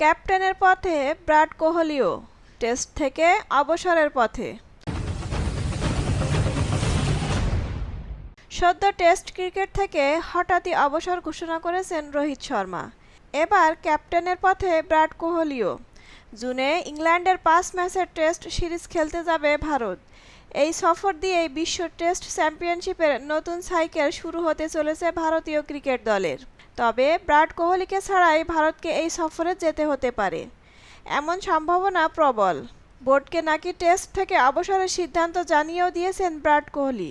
ক্যাপ্টেনের পথে Brad কোহলিও test থেকে অবসরের পথে। সদ্য টেস্ট ক্রিকেট থেকে হঠাৎই অবসর ঘোষণা করেছেন রোহিত শর্মা। এবার ক্যাপ্টেনের পথে ব্রাড কোহলিও। জুনে ইংল্যান্ডের পাঁচ ম্যাচের টেস্ট সিরিজ খেলতে যাবে ভারত। এই সফর দিয়েই বিশ্ব টেস্ট চ্যাম্পিয়নশিপের নতুন সাইকেল শুরু হতে চলেছে ভারতীয় ক্রিকেট দলের। তবে ব্রাড কোহলিকে ছাড়াই ভারতকে এই সফরে যেতে হতে পারে। এমন সম্ভাবনা প্রবল। বোর্ডকে নাকি টেস্ট থেকে অবসরের সিদ্ধান্ত জানিয়েও দিয়েছেন ব্রাড কোহলি।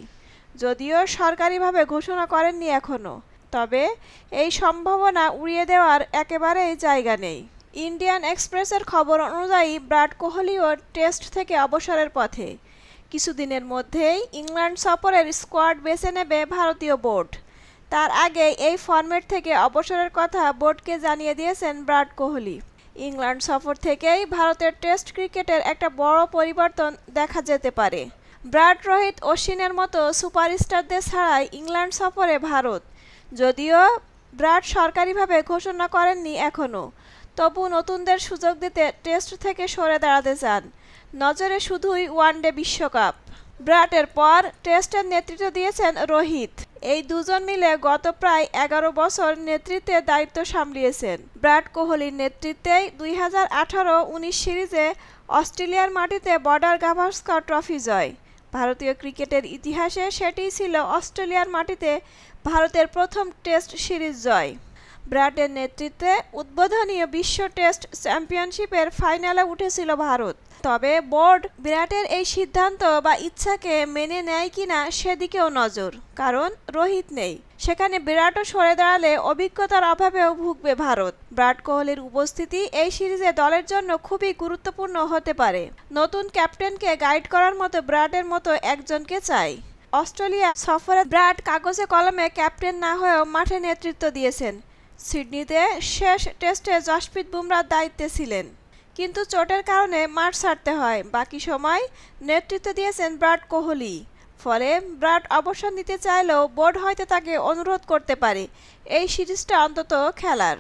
যদিও সরকারিভাবে ঘোষণা করেননি এখনও তবে এই সম্ভাবনা উড়িয়ে দেওয়ার একেবারেই জায়গা নেই। ইন্ডিয়ান এক্সপ্রেসের খবর অনুযায়ী ব্রাড কোহলিও টেস্ট থেকে অবসরের পথে। কিছুদিনের মধ্যেই ইংল্যান্ড সফরের স্কোয়াড বেছে নেবে ভারতীয় বোর্ড। তার আগে এই ফরম্যাট থেকে অবসরের কথা বোর্ডকে জানিয়ে দিয়েছেন ব্রাড কোহলি। ইংল্যান্ড সফর থেকেই ভারতের টেস্ট ক্রিকেটের একটা বড় পরিবর্তন দেখা যেতে পারে। ব্রাড রোহিত অশ্বিনের মতো সুপারস্টারদের ছাড়াই ইংল্যান্ড সফরে ভারত। যদিও ব্রাড সরকারিভাবে ঘোষণা করেননি এখনও তবু নতুনদের সুযোগ দিতে টেস্ট থেকে সরে দাঁড়াতে চান। নজরে শুধুই ওয়ানডে বিশ্বকাপ। ব্রাটের পর টেস্টের নেতৃত্ব দিয়েছেন রোহিত। এই দুজন মিলে গত প্রায় এগারো বছর নেতৃত্বে দায়িত্ব সামলিয়েছেন। ব্রাড কোহলির নেতৃত্বে দুই হাজার আঠারো উনিশ সিরিজে অস্ট্রেলিয়ার মাটিতে বর্ডার গাভাস্কর ট্রফি জয়। ভারতীয় ক্রিকেটের ইতিহাসে সেটি ছিল অস্ট্রেলিয়ার মাটিতে ভারতের প্রথম টেস্ট সিরিজ জয়। ব্রাডের নেতৃত্বে উদ্বোধনীয় বিশ্ব টেস্ট চ্যাম্পিয়নশিপের ফাইনালে উঠেছিল ভারত। তবে বোর্ড বিরাটের এই সিদ্ধান্ত বা ইচ্ছাকে মেনে নেয় কিনা সেদিকেও নজর, কারণ রোহিত নেই। সেখানে বিরাটও সরে দাঁড়ালে অভিজ্ঞতার অভাবেও ভুগবে ভারত। বিরাট কোহলির উপস্থিতি এই সিরিজে দলের জন্য খুবই গুরুত্বপূর্ণ হতে পারে। নতুন ক্যাপ্টেনকে গাইড করার মতো বিরাটের মতো একজনকে চাই। অস্ট্রেলিয়া সফরে ব্রাড কাগজে কলমে ক্যাপ্টেন না হয়েও মাঠে নেতৃত্ব দিয়েছেন। সিডনিতে শেষ টেস্টে জশপ্রীত বুমরার দায়িত্বে ছিলেন। কিন্তু চোটের কারণে মাঠ ছাড়তে হয়। বাকি সময় নেতৃত্ব দিয়েছেন ব্রাট কোহলি। ফলে ব্রাট অবসর নিতে চাইলেও বোর্ড হয়তো তাকে অনুরোধ করতে পারে। এই সিরিজটা অন্তত খেলার।